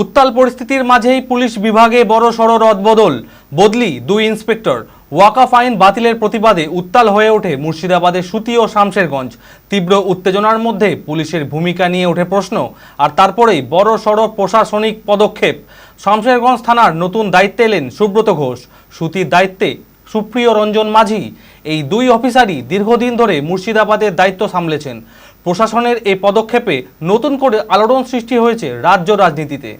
উত্তাল পরিস্থিতির মাঝেই পুলিশ বিভাগে বড় সড় রদবদল। বদলি দুই ইন্সপেক্টর। ওয়াকাফ আইন বাতিলের প্রতিবাদে উত্তাল হয়ে ওঠে মুর্শিদাবাদের সুতি ও শামশেরগঞ্জ। তীব্র উত্তেজনার মধ্যে পুলিশের ভূমিকা নিয়ে ওঠে প্রশ্ন, আর তারপরেই বড় সড় প্রশাসনিক পদক্ষেপ। শামশেরগঞ্জ থানার নতুন দায়িত্বে এলেন সুব্রত ঘোষ। সুতির দায়িত্বে সুপ্রিয় রঞ্জন মাঝি। এই দুই অফিসারই দীর্ঘদিন ধরে মুর্শিদাবাদের দায়িত্ব সামলেছেন। প্রশাসনের এই পদক্ষেপে নতুন করে আলোড়ন সৃষ্টি হয়েছে রাজ্য রাজনীতিতে।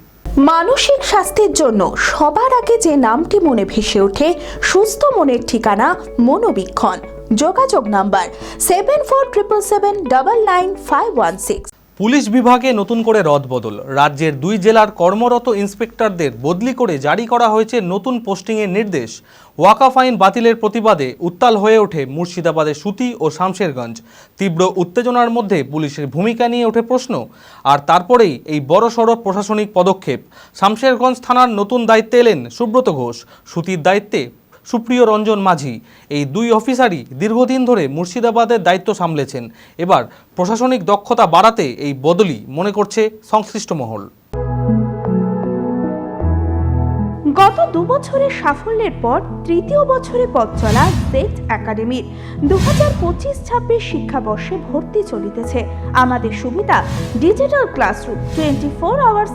মানসিক স্বাস্থ্যের জন্য সবার আগে যে নামটি মনে ভেসে ওঠে, সুস্থ মনের ঠিকানা মনোবীক্ষণ। যোগাযোগ number seven four triple seven double nine five one six police বিভাগে নতুন করে রদবদল রাজ্যের দুই জেলার কর্মরত ইন্সপেক্টরদের বদলি করে জারি করা হয়েছে নতুন পোস্টিংয়ের নির্দেশ। ওয়াকাফ আইন বাতিলের প্রতিবাদে উত্তাল হয়ে ওঠে মুর্শিদাবাদের সুতি ও শামশেরগঞ্জ। তীব্র উত্তেজনার মধ্যে পুলিশের ভূমিকা নিয়ে ওঠে প্রশ্ন। আর তারপরেই এই বড়সড় প্রশাসনিক পদক্ষেপ। শামশেরগঞ্জ থানার নতুন দায়িত্বে এলেন সুব্রত ঘোষ। সুতির দায়িত্বে সুপ্রিয় রঞ্জন মাঝি, এই দুই অফিসারই দীর্ঘদিন ধরে মুর্শিদাবাদের দায়িত্ব সামলেছেন। এবার প্রশাসনিক দক্ষতা বাড়াতে এই বদলি মনে করছে সংশ্লিষ্ট মহল। গত দু বছরের সাফল্যের পর তৃতীয় বছরে পথ চলা জেট একাডেমির দু হাজার পঁচিশ ছাব্বিশ শিক্ষাবর্ষে ভর্তি চলিতেছে। আমাদের সুবিধা, digital classroom, twenty four hours